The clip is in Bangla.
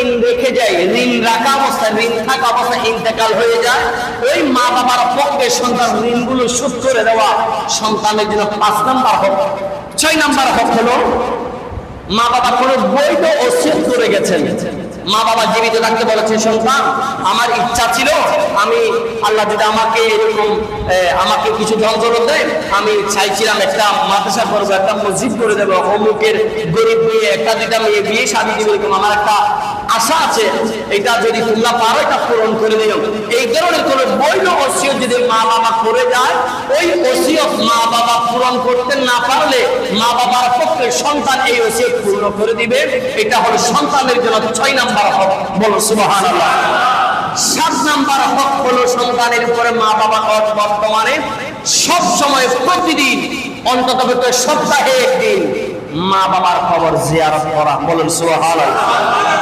ঋণ রেখে যায়, ঋণ রাখা অবস্থায়, ঋণ থাকা অবস্থায় ইন্তেকাল হয়ে যায়। ওই মা বাবার পক্ষে সন্তান ঋণগুলো শোধ করে দেওয়া সন্তানের জন্য পাঁচ নাম্বার হক। ছয় নাম্বার হক হলো, মা বাবা কোনো বৈধ ওসিয়ত করে গেছেন। মা বাবা জীবিত থাকতে বলেছে সন্তান আমার ইচ্ছা ছিল আমি আল্লাহ যদি আমাকে এরকম আমাকে কিছু ধন দৌলত দেয়, আমি চাইছিলাম একটা মাদ্রাসা করব, একটা মসজিদ করে দেবো, অমুকের গরিব মেয়ে, একটা দুইটা মেয়ে বিয়ে শাদি দিবে এরকম আমার একটা আশা আছে। এটা যদি তোমরা পারো, এটা পূরণ করে দিও। এই ধরনের কোন বৈধ ওসিয়ত যদি মা বাবা করে যায় ওই ওসিয়ত মা বাবা পূরণ করতে না পারলে মা বাবার পক্ষে সন্তান এই ওসিয়ত পূর্ণ করে দিবে। এটা হলো সন্তানের জন্য ছয় নাম্বার হক। বলো সুবহানাল্লাহ। সাত নাম্বার হক হলো সন্তানের উপরে মা বাবা বর্তমানে সব সময় প্রতিদিন, অন্তত সপ্তাহে একদিন মা বাবার খবর জিয়ারত করা। বলুন, সুবহানাল্লাহ।